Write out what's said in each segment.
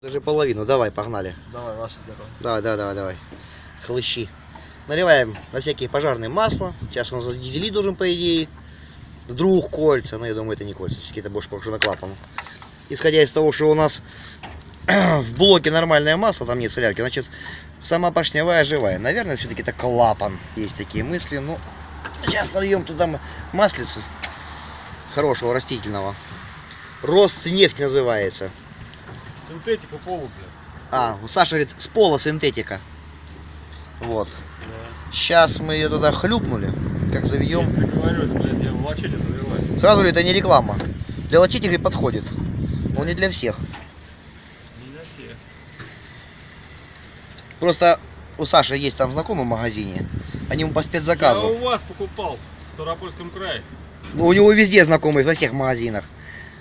Даже половину. Давай, погнали. Давай, ваше здоровье. Давай, давай, давай, давай. Хлыщи. Наливаем на всякие пожарные масла. Сейчас он за дизели должен, по идее. Вдруг кольца. Но я думаю, это не кольца. Все-таки это больше похоже на клапан. Исходя из того, что у нас в блоке нормальное масло, там нет солярки, значит, сама поршневая живая. Наверное, все-таки это клапан. Есть такие мысли. Ну, сейчас нальем туда м- маслица хорошего растительного. Рост нефть называется. Синтетика полу, блядь. А, у Саши говорит, с пола синтетика. Вот. Сейчас мы ее туда хлюпнули. Как Я заведем. тебе говорю, это, блядь, я в лачете заливаю. Сразу ли это не реклама? Для лочителей подходит. Но не для всех. Не для всех. Просто у Саши есть там знакомый в магазине. Они ему по Я спецзаказу. у вас покупал в Ставропольском крае. Ну, у него везде знакомые, во всех магазинах.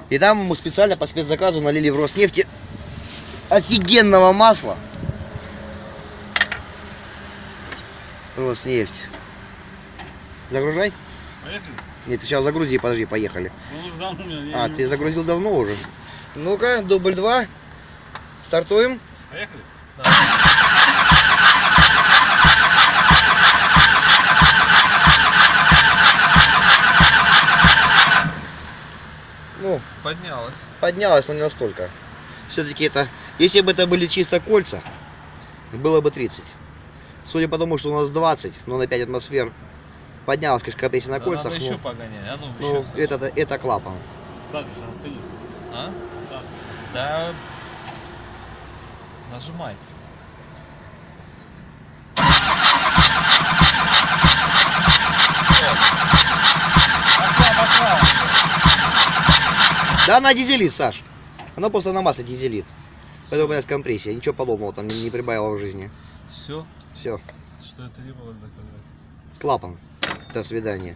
И там ему специально по спецзаказу налили в Роснефти офигенного масла. Роснефть. Загружай? Поехали? Нет, ты сейчас загрузи, подожди, поехали. Ну, уже давно у меня. я А, не ты загрузил давно уже. Ну-ка, дубль два. Стартуем. Поехали? Ну, Поднялась. поднялось, но не настолько. Все-таки это, если бы это были чисто кольца, было бы 30. Судя по тому, что у нас 20, но на 5 атмосфер поднялась, конечно, компрессия на кольцах. Надо еще ну, погонять. А ну, ну, сейчас. это, это клапан. Ставишь. А? Ставишь. Да. Нажимай. Да она дизелит, Саш. Она просто на масле дизелит. Поэтому у меня компрессия. Ничего подобного там не, не прибавила в жизни. Все, Все. что и требовалось доказать. Клапан. До свидания.